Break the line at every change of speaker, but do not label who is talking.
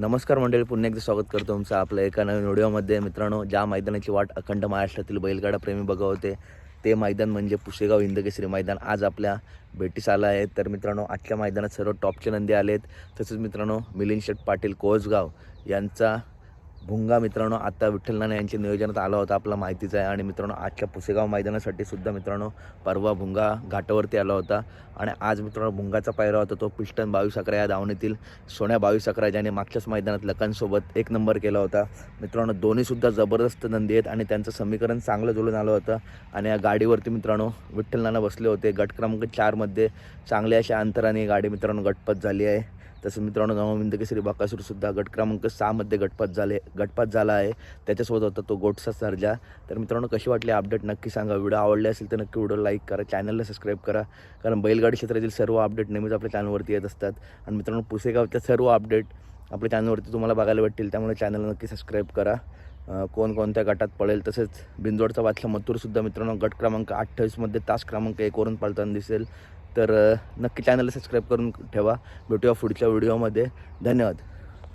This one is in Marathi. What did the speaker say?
नमस्कार मंडळी पुन्हा एकदा स्वागत करतो तुमचं आपल्या एका नवीन व्हिडिओमध्ये. मित्रांनो ज्या मैदानाची वाट अखंड महाराष्ट्रातील बैलगाडा प्रेमी बघावते ते मैदान म्हणजे पुशेगाव हिंदकेसरी मैदान. आज आपल्या भेटीस आलं आहे. तर मित्रांनो आजच्या मैदानात सर्व टॉपचे नंदी आलेत. तसेच मित्रांनो मिलिंद शेठ पाटील कोसगाव यांचा भुंगा मित्रांनो आता विठ्ठल नाना यांच्या नियोजनात आला होता आपला माहितीच. आहे आणि मित्रांनो आजच्या पुसेगाव मैदानासाठी सुद्धा मित्रांनो परवा भुंगा घाटावरती आला होता. आणि आज मित्रांनो भुंगाचा पायरा होता तो पिस्टन बावीस अकरा या धावणीतील सोन्या बावीस अकरा ज्याने मागच्याच मैदानात लकांसोबत एक नंबर केला होता. मित्रांनो दोन्हीसुद्धा जबरदस्त नंदी आहेत आणि त्यांचं समीकरण चांगलं जुळून आलं होतं. आणि या गाडीवरती मित्रांनो विठ्ठल नाना बसले होते. गट क्रमांक चारमध्ये चांगल्या अशा अंतराने गाडी मित्रांनो गटपत झाली आहे. तसं मित्रांनो नवमिंद केसरी बाकासूरसुद्धा गट क्रमांक सहामध्ये गटपत झाले गटपात झाला आहे. त्याच्यासोबत होता तो गोटसा सर्जा. तर मित्रांनो कशी वाटली अपडेट नक्की सांगा. व्हिडिओ आवडले असेल तर नक्की व्हिडिओ लाईक करा. चॅनलला सबस्क्राईब करा. कारण बैलगाडी क्षेत्रातील सर्व अपडेट नेहमीच आपल्या चॅनलवरती येत असतात. आणि मित्रांनो पुसेगावच्या सर्व अपडेट आपल्या चॅनलवरती तुम्हाला बघायला भेटतील. त्यामुळे चॅनल नक्की सबस्क्राईब करा. कोणकोणत्या गटात पळेल? तसेच बिंदोडचा वाचला मथुरसुद्धा मित्रांनो गट क्रमांक अठ्ठावीसमध्ये तास क्रमांक एकवरून पळताना दिसेल. तर नक्की चॅनलला सबस्क्राईब करून ठेवा. भेटूया पुढच्या व्हिडिओमध्ये धन्यवाद.